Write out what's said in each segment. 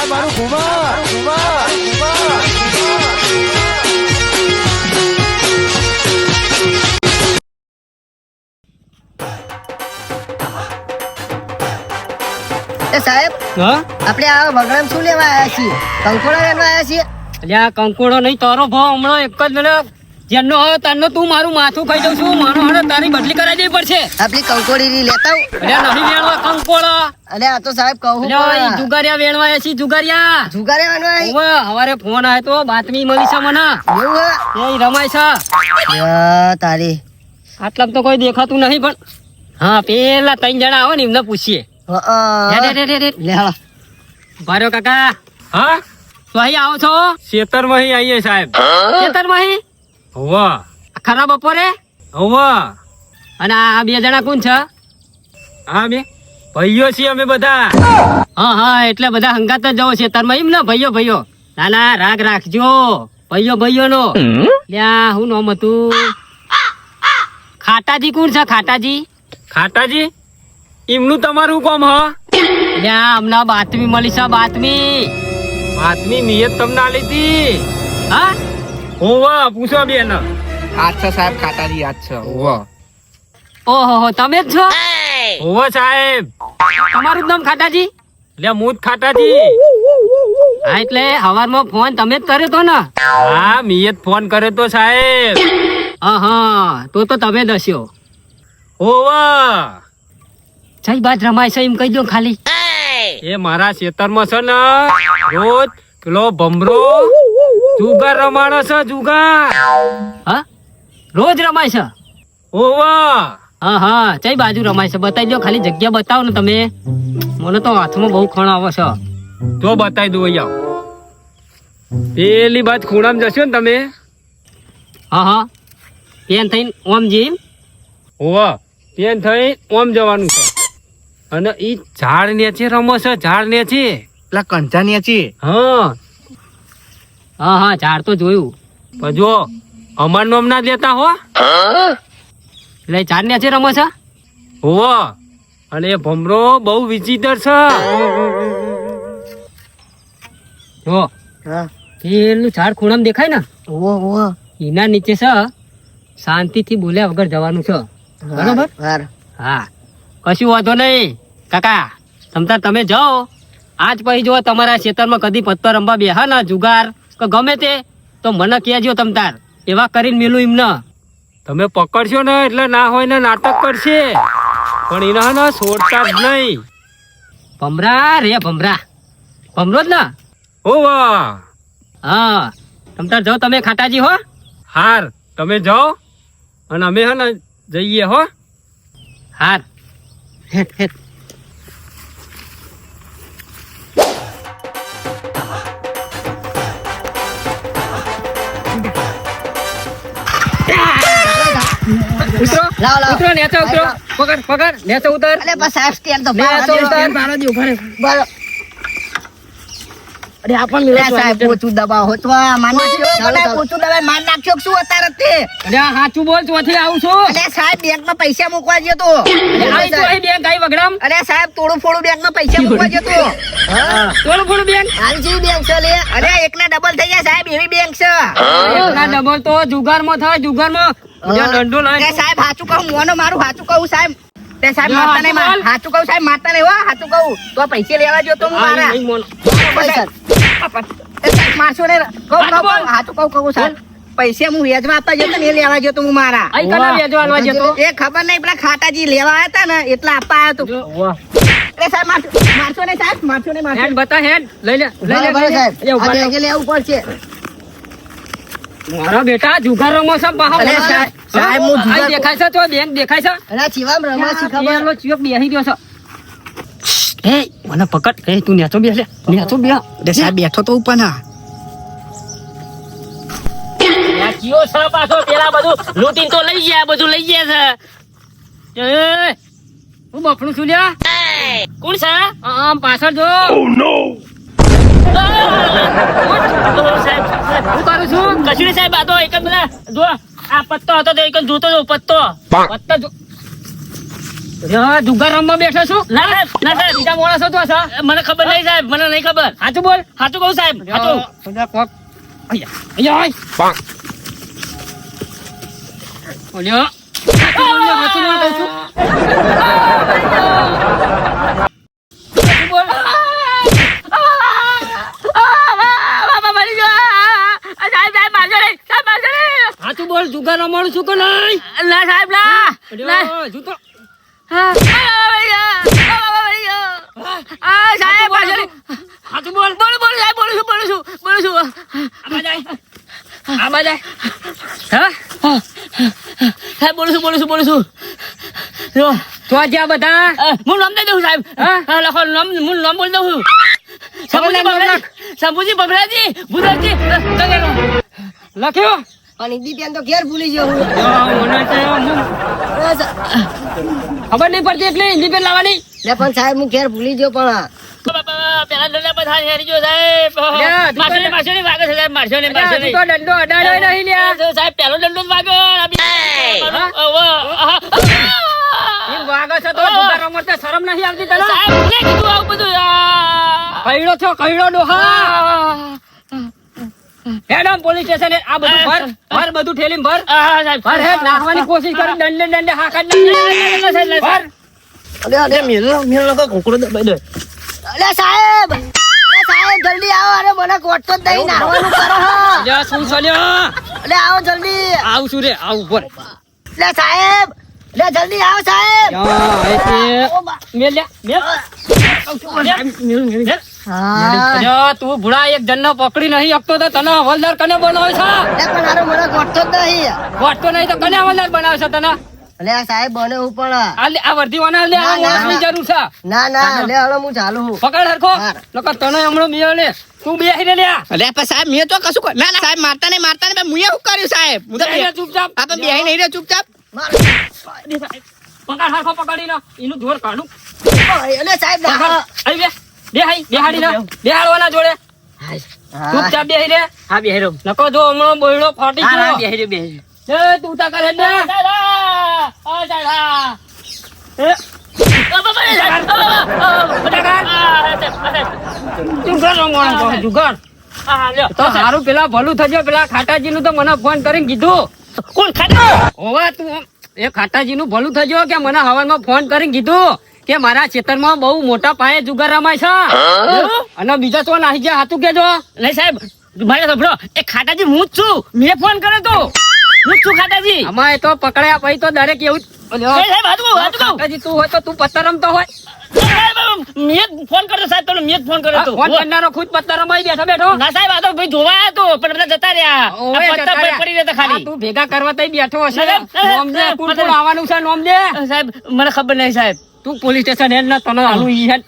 આ મારું ઘુમા ઘુમા સાહેબ હા? આપણે આ વગડામ શું લેવા આવ્યા છીએ? કંકોડા લેવા આવ્યા છીએ? અલ્યા કંકોડો નહીં તારો ભાવ હમણાં એક જ મિનિટ જેનો હવે તારનો તું મારું માથું ખાઈ દઉં છું. મારો હવે તારી બદલી કરાવી દેવી પડશે. આપણી કંકોડી લેતા અરે નહીં વેણવા કંકોડો અરે આ તો સાહેબ કહું જુગારિયા વેણવા છે જુગારિયા. જુગારે વાળવા ઓવે, હવારે ફોન આયો તો બાતમી મળી છે મને. એવું હે? એ રમાય છે. તારી. આટલા તો કોઈ દેખાતું નહીં પણ. હા પેલા ત્રણ જણા આવો ને એમને પૂછીએ. ભાર્યો કાકા હા? તો અહીં આવો છો? ખેતરમાં આવીએ સાહેબ. ખેતરમાં અહીં હોવા. ખરા બપોરે? હોવા. અને આ બે જણા કોણ છે? હા બે. ભાઈઓ છીએ અમે બધા. હા હા એટલે બધા હંગાત જ જવો છે. તારમાં એમ ને ભાઈઓ ભાઈઓ. ના ના રાગ રાખજો. ભાઈઓ ભાઈઓ નો ત્યાં હું નામ હતું? ખાટાજી કોણ છે ખાટાજી? ખાટાજી? એમનું તમારું કોમ હ? ત્યાં હમણાં બાતમી મળી છે બાતમી. બાતમી નિયત તમને આલી હતી. હા? હોવા પૂછો બેન. આજ છે સાહેબ ખાટાજી આજ છે. હોવા ઓહો તમે જ છો? હોવા સાહેબ. તમારું જ નામ ખાટાજી? એટલે હું જ ખાટાજી. હા એટલે હવારમાં ફોન તમે જ કર્યો તો ને? હા મિયત ફોન કર્યો તો સાહેબ. હા હા તો તો તમે દસ્યો હોવા સહી બાજ રમાય છે એમ કહી દો ખાલી. એ મારા ખેતરમાં છે ને રોજ પેલો ભમરો જુગાર રમાડે છે જુગાર? હા? રોજ રમાય છે? ઓવા! હા હા. ચઈ બાજુ રમાય છે? બતાવી દો ખાલી જગ્યા બતાવો ને તમે. મને તો હાથમાં બહુ ખણ આવે છે. તો બતાવી દઉં અહીંયા. પેલી બાદ ખૂણામાં જશો ને તમે? હા હા. પેન થઈને ઓમ જીમ હોવા પેન થઈ ઓમ જવાનું છે. અને ઈ ઝાડ ને છે રમો છે ઝાડ ને છે પેલા કંચાની છે હા. હા હા ઝાડ તો જોયું. પણ જો અમાર નામ ના દેતા હો. એટલે ઝાડ ને છે રમો છે? હોવા. અને એ ભમરો બહુ વિચિત્ર છે. જો હા. પેલું ઝાડ ખૂણામાં દેખાય ને? ઓવો ઓવો એના નીચે છે શાંતિથી બોલ્યા વગર જવાનું છે. બરોબર? હા. કશું વાંધો નહીં. કાકા સમતા તમે જાઓ. આજ પછી જો તમારા ખેતરમાં કદી પત્તો રમવા બેહા ને જુગાર. કે ગમે તે તો મને કહેજો તમતાર એવા કરીને મેલું એમને. તમે પકડશો ને એટલે ના હોય ને નાટક કરશે. પણ એના ને છોડતા જ નહીં. ભમરા રે ભમરા. ભમરો જ ને? હોવા હા. તમતાર જાઓ તમે ખાટાજી હો. હાર તમે જાઓ. અને અમે હે ને જઈએ હો. હાર. હેટ હેટ. લાવ લાવ. ઉતરો નેચે ઉતરો. પકડ પકડ. નેચે ઉતર. અલે બસ સાહેબ સ્ટેન્ડ તો લે, પાડો તો દો. ઉતાર. બરો. અરે આપણ લે સાહેબ પોચું દબાવો. તો આ માર નાખ્યો. મને પોચું દબાઈ માર નાખ્યો શું અત્યારે તે? અરે સાચું બોલ ચોથી આવું છું. અલે સાહેબ બેંકમાં પૈસા મૂકવા ગયો તો. આઈ તો અહીં બેંક આઈ વગડામ. અરે સાહેબ થોડું ફોડું બેંકમાં પૈસા મૂકવા જતો તો. થોડું થોડું બેંક. હાલ જેવી બેંક છે લે. અરે એકના ડબલ થઈ ગયા સાહેબ એવી બેંક છે. એકના ડબલ તો જુગારમાં થાય જુગારમાં જ્યાં દંડો લાય. સાહેબ સાચું કહું મોનો મારું સાચું કહું સાહેબ. તે સાહેબ લે, મારતા નહીં હાચું કહું સાહેબ મારતા નહીં હો સાચું કહું. તો પૈસા લેવા જો તો હું મારા. નહીં મોન. એ સાહેબ મારશો ને કહું હાચું કહું કહું કહું સાહેબ. પૈસા હું વ્યાજમાં આપવા જતો ને એ લેવા જતો હું મારા. આલવા જતો? એ ખબર નહીં પેલા ખાટાજી લેવા આવ્યા હતા ને એટલા આપવા આવ્યો તો. જો, સાહેબ મારશો ને નહીં સાહેબ? મારશો નહીં બતા હેડ. લઈ લે લઈ લે, રહો. લેવું પડશે. મારા બેટા જુગાર રમો છે બહાર સાહેબ, સાહેબ, હું જુગાર- દેખાય છે તો બેંક દેખાય છે. અરે ચીવામ રમા શીખવા ચિયોક બેહી ગયો છે. એ મને પકડ. એ તું નેચો બેસ. લે નેચો બે દે સાહેબ બેઠો તો ઉપર ના. ચિયો છે પાછો પેલા બધું લૂંટીને તો લઈ ગયા બધું લઈ ગયા છે. એ હું બફણું છું લ્યા. કોણ છે? આમ પાછળ જો. સાહેબ સાહેબ, હું કરું છું? કશું નહીં સાહેબ આ તો એક જ જો આ પત્તો હતો તો એક જ જોતો હતો પત્તો. પત્તો જો જુગાર રમવા બેઠો છું? ના ના સાહેબ. બીજા માણસો તો મને ખબર નહીં સાહેબ મને નહીં ખબર. સાચું બોલ. સાચું કહું સાહેબ સાચું અહીંયા અહીંયા ઓલ્યો બોલ ને, સાચું બોલ કહું છું. સાચું બોલ. મરી ગયો સાહેબ સાહેબ મારજો નહીં સાહેબ મારજો નહીં સાચું બોલ જુગાર રમવાનું છું કે નહીં? ના સાહેબ ના. જૂતો તો આ, સાહેબ. સાચું બોલ બોલું. બોલું સાહેબ બોલું છું બોલું છું બોલું છું. આમાં જાય. આમાં જાય. હા? સાહેબ બોલું છું બોલું છું બોલું છું. જો. તો જ્યાં બધા હું નામ દઈ દઉં સાહેબ. હા? હા લખો નામ હું નામ બોલી દઉં છું. શંભુજી બબરાજી શંભુજી બબરાજી ભૂદેવજી લખ્યો? પણ હિન્દી ત્યાં તો ઘેર ભૂલી ગયો હું યો, મને તો હું ખબર નહીં પડતી એટલે હિન્દી પેન લાવવાની લે પણ સાહેબ હું ઘેર ભૂલી ગયો પણ બાબા, પેલા દંડા પર હાથ હેરી ગયો, સાહેબ લ્યા, તું મારશો તો- નહીં, વાગે છે, સાહેબ, નહીં, મારશો તું નહીં. તો દંડો અડાડ્યો નહીં લ્યા સાહેબ પહેલો દંડો જ વાગ્યો, આ બી- હા? અવો, આહા. એમ વાગે છે તો જુગાર શરમ નથી આવતી તને સાહેબ, કોને કીધું આવું બધું? આ. કઈડો છો કહીડો ડોહા હેડમ પોલીસ સ્ટેશન આ બધું ભર ભર બધું ઠેલીમ ભર ભર હે નાખવાની કોશિશ કરી દંડે દંડે હા કાઢ નાખ. ભર અલે અલે અલે સાહેબ અલે સાહેબ જલ્દી આવો અરે મને કોટતો જ નહીં નાહવાનું કરો હો. લ્યા, શું ચાલ્યો અલે આવો જલ્દી આવું છું રે આવું ઉપર લે સાહેબ લે જલ્દી આવો સાહેબ યા, એ બા. મેલ મેલ. મેલ, મેલ, મેલ. તું ભૂડા એક જણને પકડી નહીં શકતો તો તને હવલદાર કને બનાવે છે? પણ મારો મને ગોઠતો જ નહીં. ગોઠતો નહીં તો કને હવલદાર બનાવે છે તને? અલે આ સાહેબ બને હું પણ. આ વર્ધી વાના લે આ ના, ના. જરૂર છે. ના ના લે હવે હું ચાલુ હું. પકડ હરખો. લોકો તને હમણાં મિયો લે. તું બે રે લે અલે પણ સાહેબ મેં તો કશું કર- ના ના સાહેબ મારતા નહીં મારતા નહીં મુએ શું કર્યું સાહેબ? હું તો ચૂપચાપ. આ બે બેહી નહીં રે ચૂપચાપ પકડ હરખો પકડીને. એનું જોર કાઢું. અલે સાહેબ આવી બે બેહાઈ બેહાડી ના બેહાડવાના જોડે ચૂપચાપ બેહી રે હા, બેહી રહ્યો. નકો જો હમણાં બોયડો ફાટી હા, બેહી રહ્યો, બેહી રહ્યો. એ તું તા કરે ને. એ સારું પેલા ભલું થજો પેલા ખાટાજી નું તો મને ફોન કરીને કીધું કોણ? હોવા તું એ ખાટાજી નું ભલું થજો કે મને હવારમાં ફોન કરીને કીધું કે મારા ખેતરમાં બહુ મોટા પાયે જુગાર રમાય છે. અને બીજા તો નાહી ગયા હાથું કેજો. નહીં સાહેબ મારે સાંભળો એ ખાટાજી હું જ છું. મેં ફોન કર્યો તો. હું જ છું ખાટાજી. અમારે તો પકડ્યા પછી તો દરેક એવું. ખાટાજી તું હોય તો તું પત્તર રમતો હોય. મેં ફોન કર્યો સાહેબ તમને મેં જ ફોન કર્યો તો ફોન કરનારો ખુદ પત્તર રમાઈ બેઠો બેઠો. ના સાહેબ આ તો ભાઈ જોવા આવ્યો તો પણ બધા જતા રહ્યા. પત્તા પડી ખાલી. તું ભેગા કરવા તઈ બેઠો હશે. નોમ દે આવવાનું છે નોમ દે સાહેબ મને ખબર નહીં સાહેબ. તું પોલીસ સ્ટેશન હેડ ને તને આનું ઈ હેડ.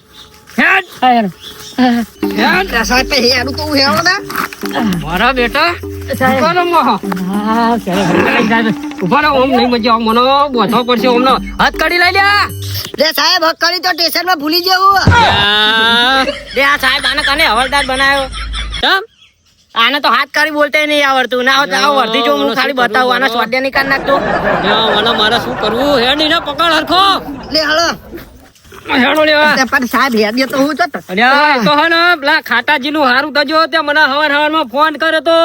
હેડ. હા. હેડ. લે સાહેબ પછી હેડું તો હું હેડો ને. મારા બેટા સાહેબ. ઊભા રહો મોહ. હા, સાહેબ. સાહેબ. ઊભા રહો ઓમ નહીં મજા આવે. મને બોધો પડશે ઓમનો હાથ કાઢી લઈ લ્યા લે સાહેબ હક કરી તો સ્ટેશનમાં ભૂલી જેવું. લે આ સાહેબ આને કને હવલદાર બનાવ્યો ચમ? આને તો હાથ કરી બોલતે નહીં આવડતું. ના આવડતું. આવો વર્ધી જો હું ખાલી બતાવું આના સ્વાધ્યાય નહીં કરી નાખતો મને મારે શું કરવું? હેડ નહીં ને પકડ હરખો. લે હળો હેડો લેવા પણ સાહેબ હેડીએ તો હું તો અલ્યા, તો હે ને હારું થજો તે મને હવાર હવારમાં ફોન કર્યો તો.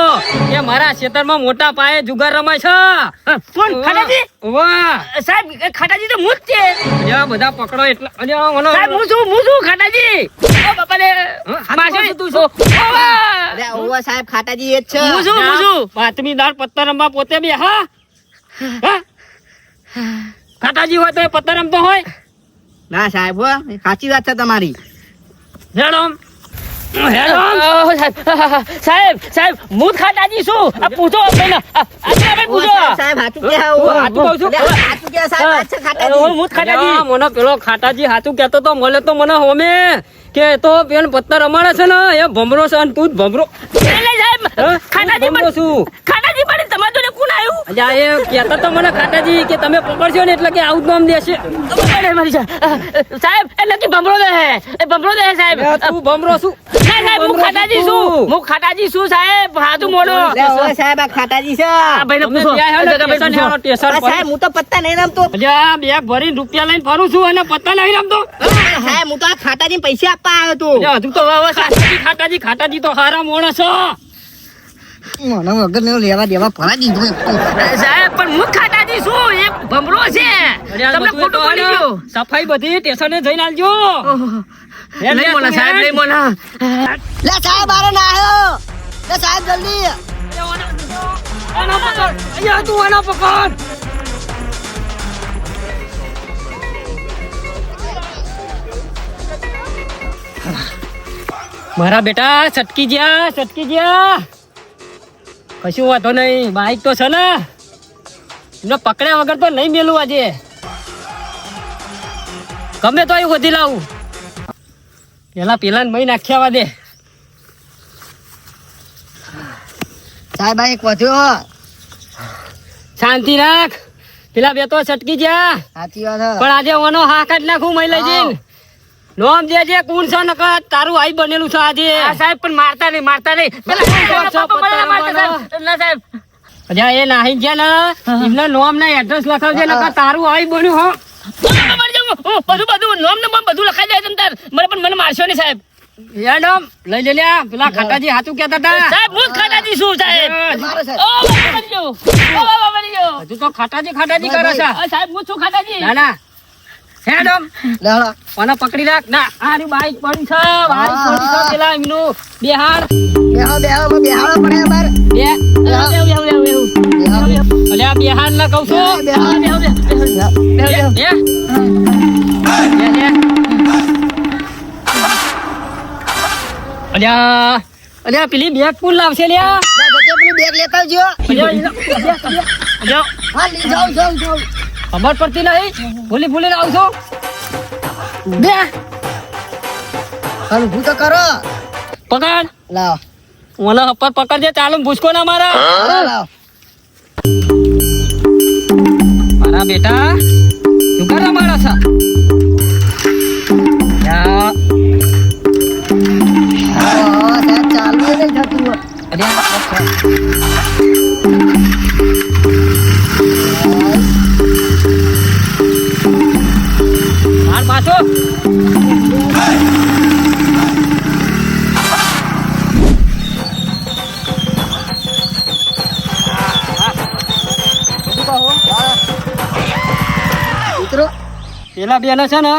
કે મારા મોટા પાયે જુગાર રમાય છે. કોણ ખાટાજી? વાહ સાહેબ ખાટાજી તો હું જ છે. અલ્યા, બધા પકડો એટલે. અલ્યા, મને- સાહેબ હું છું હું છું ખાટાજી? ઓ બાપા તું છું. અરે ઓવા સાહેબ ખાટાજી એ જ છે. હું છું હું છું બાતમીદાર પત્તર રમવા પોતે બી હા? હા? ખાટાજી હોય તો પત્તર રમતો હોય. ના સાહેબ હો સાચી વાત છે તમારી. હેડો હેડો સાહેબ સાહેબ છું આ પૂછો ઓવા પૂછો? સાહેબ હાચું કે હાચું કહું છું. હાચું કે સાહેબ? હાચું મને પેલો ખાટાજી હાચું કેતો તો મળે તો મને હોમે. કે તો પેન પત્તર રમાડે છે ને એ ભમરો છે અને તું જ ભમરો? ખાટાજી ભમરો છું. ખાટાજી પણ તમારા જોડે કોણ આવ્યું? અલ્યા એ કહેતા તો મને ખાટાજી કે તમે પકડશો ને એટલે કે આવું જ નામ દેશે સાહેબ. એટલે કે ભમરો દે એ ભમરો દે સાહેબ. તું ભમરો શું સાહેબ હું ખાટાજી શું? છું. હું ખાટાજી છું સાહેબ. હાથું મોડો. સાહેબ આ ખાટાજી છે. પૂછો. સાહેબ હું તો પત્તા નહીં રમતો. અલ્યા બેગ ભરીને રૂપિયા લઈને ફરું છું અને પત્તા નહીં રમતો. સાહેબ હું તો આ ખાટાજી પૈસા આપવા આવ્યો તો. હજુ તો વાહ, વાહ, ખાટાજી ખાટાજી તો હારા માણસ છો. મને વગર ને લેવા દેવા ભરા દીધો સાહેબ પણ હું ખાટાજી છું એ ભમરો છે. તમને ખોટું પડી. ગયું. સફાઈ બધી સ્ટેશને જઈને આલજો. નહીં મોના સાહેબ નહીં મોના લે સાહેબ આરે ના આવ્યો. લે સાહેબ જલ્દી. આનો પકડ. અહીંયા તું આનો પકડ. મારા બેટા છટકી ગયા છટકી ગયા. કશું વાંધો નહીં બાઈક તો છે ને. એમને પકડ્યા વગર તો નહીં મેલું આજે. ગમે તો એ વધી લાવું. પેલા પેલા મહી નાખ્યા વા દે. સાહેબ એક વધ્યો શાંતિ રાખ. પેલા બે તો છટકી હે. પણ આજે ઓનો હા જ નાખું મહી લઈ જઈને. નોમ દેજે કોણ છે નકર તારું આઈ બનેલું છે આજે. આ સાહેબ પણ મારતા નહીં મારતા નહીં. ના સાહેબ. અજા એ નાહી ગયા ને એમને નોમ ના એડ્રેસ લખાવજે નકર તારું આઈ બન્યું હો. હું. હું બધું બધું નોમ ને બધું લખાઈ જાય તમ તાર મને પણ મને મારશો નહીં સાહેબ. એડમ લઈ લે લ્યા. પેલા ખાટાજી હાથું કેતા હતા. સાહેબ હું ખાટાજી છું સાહેબ. ઓ બાબા હજુ તો ખાટાજી ખાટાજી કરે છે. સાહેબ હું છું ખાટાજી ના ના. હળો. ઓને પકડી રાખ. ના આરી બાઈક પડી છે. બાઈક પડી છે પેલા એમનું. બેહાડ. બેહો બેહો બેહાડો પડે બાર બે બેહો, બેહો, બેહો, બેહો, બેહો. બેહો. અલ્યા બેહાડ ના કહું છું. બેહો બેહો, બે અલ્યા અલ્યા પેલી બેગ પુલ લાવશે લ્યા પેલી બેગ લેતા આવજો. અલ્યા, અલ્યા, અલ્યા, હા જાઉં જાઉં જાઉં ખબર પડતી નહીં. ભૂલી ભૂલી આવું છું. બે. હાલ ઊભું તો કરો. પકડ. લાવ. મને હપ્પર પકડજે ચાલુ ભૂસકો ના મારા. લાવ. મારા બેટા તું કર મારા છે? બેને છે ને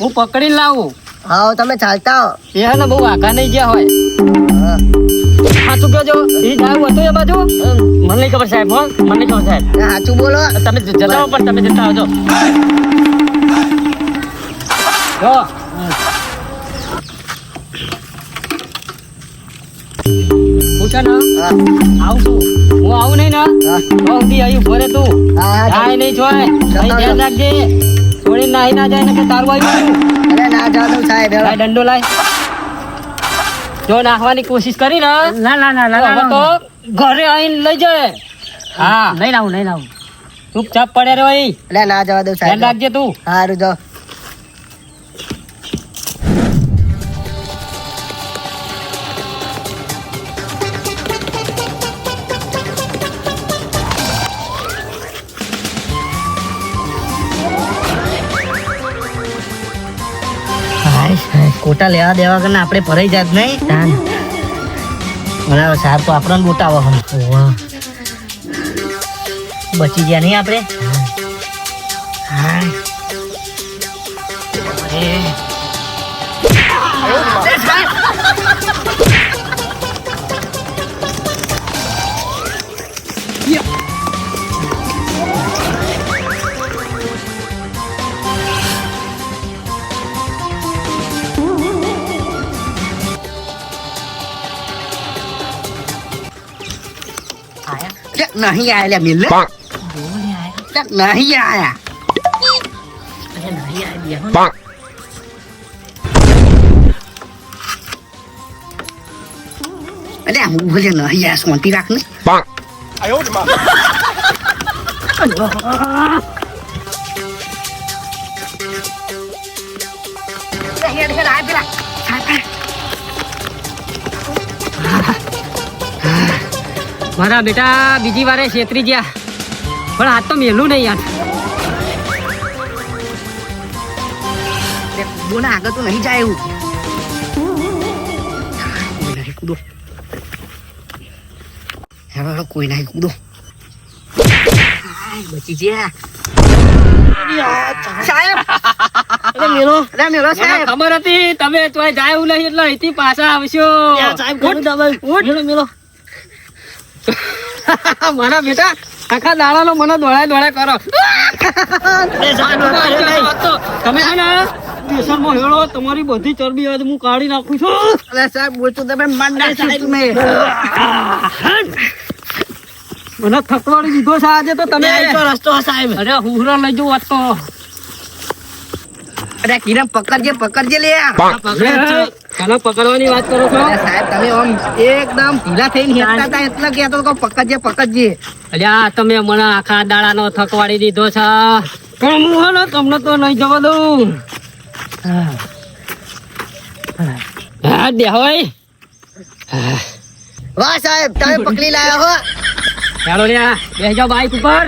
હું પકડીને લાવું. હા તમે ચાલતા હો. એ હે ને બહુ આગા નહીં ગયા હોય. સાચું કહેજો એ જાવું હતું એ બાજુ? મને નહીં ખબર સાહેબ હો. મને નહીં ખબર સાહેબ. સાચું બોલો. તમે જતા પણ તમે જતા આવજો. જો. પૂછે ને હા. આવું છું. હું આવું નહીં ને હા. તો સુધી અહીં તું. હા નહીં જોય ધ્યાન રાખજે. છોડીને નાહી ના જાય ને કે તારું અરે ના જાવ તો સાહેબ હેલો. દંડો લાય. જો નાખવાની કોશિશ કરી ને. ના ના ના ના તો હવે તો ઘરે આવીને લઈ જાય હા. નહીં લાવું નહીં લાવું. ચૂપચાપ પડે રે ભાઈ અરે ના જવા દઉં સાહેબ રાખજે તું. સારું જાઓ. કોટા લેવા દેવા કરીને આપણે ભરાઈ જાત નહીં. તાન. બરાબર સાહેબ તો આપણને બોટાવો બચી ગયા નહીં આપણે? હા. નહીં આયા લે મિલ chắc નહીં આયા અરે નહીં આયા બે પણ અરે હું ભલે નહીં આયા શાંતિ રાખ ને પણ આયો જ માં Yeah, yeah, yeah, yeah, yeah. મારા બેટા બીજી વારે છેતરી ગયા. પણ હાથ તો મેલું નહીં યાર. બોલા આગળ તો નહીં જાય એવું. કોઈ નહીં કૂદો. હેડો હેડો કોઈ નહીં કૂદો. બચી ગયા. સાહેબ મેલો મેલો સાહેબ. ખબર હતી તમે તો જાય નહીં એટલે અહીંથી પાછા આવશો. સાહેબ મેળો મેલો. મારા બેટા આખા દાડાનો મને દોડાય દોડાય કરો. તમે છે ને સ્ટેશનમાં હેળો તમારી બધી ચરબી હવે હું કાઢી નાખું છું. અરે સાહેબ બોલતું તમે માર સાહેબ. મે મને થકવાડી દીધો છે આજે તો તમે રસ્તો સાહેબ. અરે હુરા લઈ જવું તો. અરે કિરણ પકડજે પકડજે લે તને પકડવાની વાત કરો છો? સાહેબ તમે આમ એકદમ ઢીલા થઈને હેતા હતા એટલે કહેતો કે પકડજે પકડજે. અલ્યા તમે મને આખા દાડાનો થકવાડી દીધો છે. પણ હું હે ને તમને તો નહીં જવા દઉં. હા દેહોય વાહ સાહેબ તમે પકડી લાયા હો. ચાલો લ્યા બેસજો બાઈક ઉપર.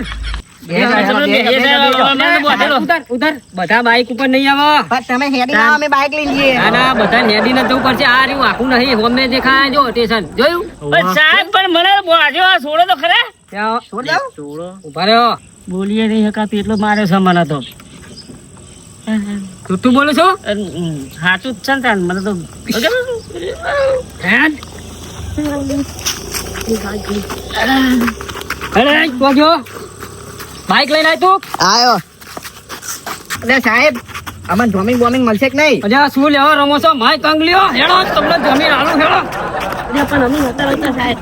બધા બાઈક ઉપર નહીં આવો. તમે હેડી ના અમે બાઇક લઈને જઈએ. ના ના બધા નેદી ને જવું પડશે આ રહ્યું આખું નહીં હોમે દેખાય જો સ્ટેશન. જોયું? સાહેબ પણ મને બોજો છોડો તો ખરા? ત્યાં છોડ દઉં? ઊભા રહ્યો બોલીએ નહીં શકાતું એટલો મારે છે મને તો તું તું બોલો છો? સાચું જ છે ને તાન, મને તો અરે તો જો બાઈક લઈને આવ્યો તું. આયો. અરે સાહેબ અમને જમીન બોમિંગ મળશે કે નહીં? અજા શું લેવા રમો છો? માય કંગલીઓ હેડો તમને જમીન આલું હેડો પણ અમે નતા રહેતા સાહેબ.